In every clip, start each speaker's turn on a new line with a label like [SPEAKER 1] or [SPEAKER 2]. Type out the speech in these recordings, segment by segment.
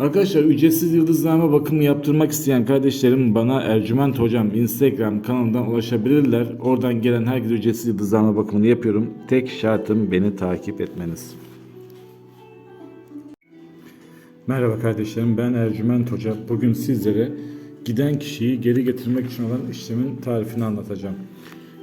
[SPEAKER 1] Arkadaşlar ücretsiz yıldızlama bakımı yaptırmak isteyen kardeşlerim bana Ercüment Hocam Instagram kanalından ulaşabilirler. Oradan gelen herkese ücretsiz yıldızlama bakımını yapıyorum. Tek şartım beni takip etmeniz. Merhaba kardeşlerim ben Ercüment Hoca. Bugün sizlere giden kişiyi geri getirmek için olan işlemin tarifini anlatacağım.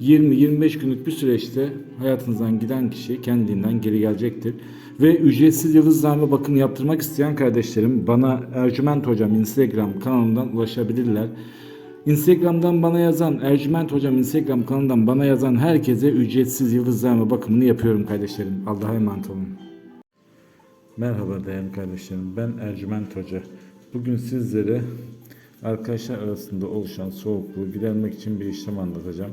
[SPEAKER 1] 20-25 günlük bir süreçte hayatınızdan giden kişi kendiliğinden geri gelecektir. Ve ücretsiz yıldızlarma bakımı yaptırmak isteyen kardeşlerim bana Ercüment Hocam Instagram kanalından ulaşabilirler. Instagram'dan bana yazan, Ercüment Hocam Instagram kanalından bana yazan herkese ücretsiz yıldızlarma bakımını yapıyorum kardeşlerim. Allah'a emanet olun. Merhaba değerli kardeşlerim. Ben Ercüment Hoca. Bugün sizlere arkadaşlar arasında oluşan soğukluğu gidermek için bir işlem anlatacağım.